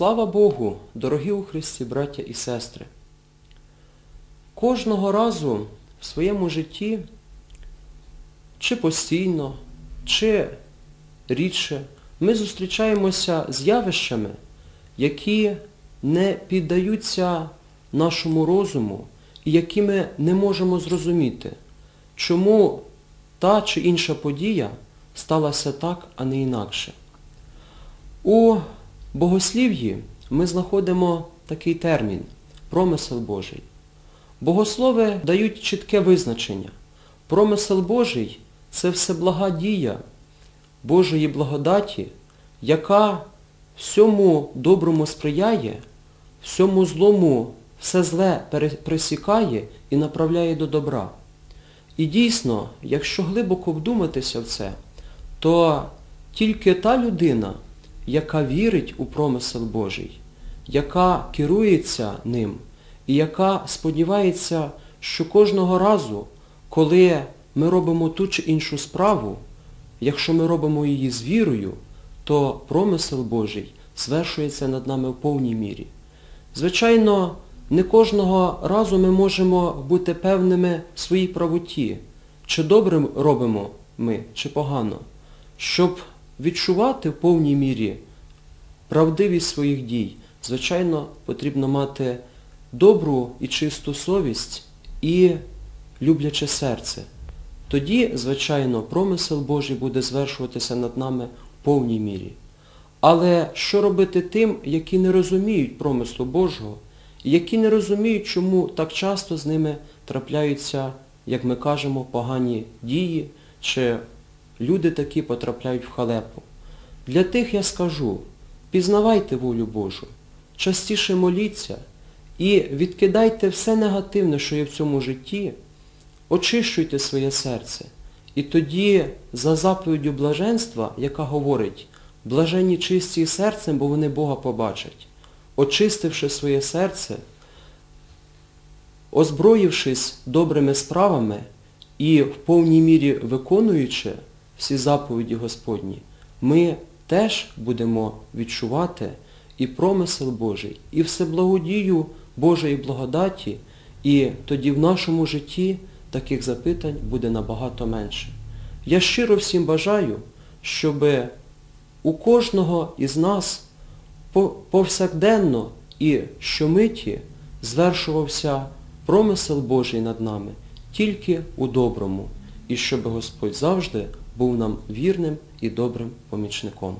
Слава Богу, дорогі у Христі браття і сестри! Кожного разу в своєму житті, чи постійно, чи рідше, ми зустрічаємося з явищами, які не піддаються нашому розуму і які ми не можемо зрозуміти, чому та чи інша подія сталася так, а не інакше. У богослів'ї ми знаходимо такий термін промисел Божий. Богослови дають чітке визначення. Промисел Божий це всеблага дія Божої благодаті, яка всьому доброму сприяє, всьому злому все зле присікає і направляє до добра. І дійсно, якщо глибоко вдуматися в це, то тільки та людина, яка вірить у промисел Божий, яка керується ним і яка сподівається, що кожного разу, коли ми робимо ту чи іншу справу, якщо ми робимо її з вірою, то промисел Божий звершується над нами в повній мірі. Звичайно, не кожного разу ми можемо бути певними в своїй правоті, чи добре робимо ми, чи погано, щоб відчувати в повній мірі правдивість своїх дій, звичайно, потрібно мати добру і чисту совість і любляче серце. Тоді, звичайно, промисел Божий буде звершуватися над нами в повній мірі. Але що робити тим, які не розуміють промислу Божого, які не розуміють, чому так часто з ними трапляються, як ми кажемо, погані дії, чи люди такі потрапляють в халепу. Для тих я скажу, пізнавайте волю Божу, частіше моліться і відкидайте все негативне, що є в цьому житті, очищуйте своє серце. І тоді за заповіддю блаженства, яка говорить, блаженні чисті серцем, бо вони Бога побачать, очистивши своє серце, озброївшись добрими справами і в повній мірі виконуючи всі заповіді Господні, ми теж будемо відчувати і промисел Божий, і всеблагодію Божої благодаті, і тоді в нашому житті таких запитань буде набагато менше. Я щиро всім бажаю, щоб у кожного із нас повсякденно і щомиті звершувався промисел Божий над нами тільки у доброму, і щоб Господь завжди був нам вірним і добрим помічником.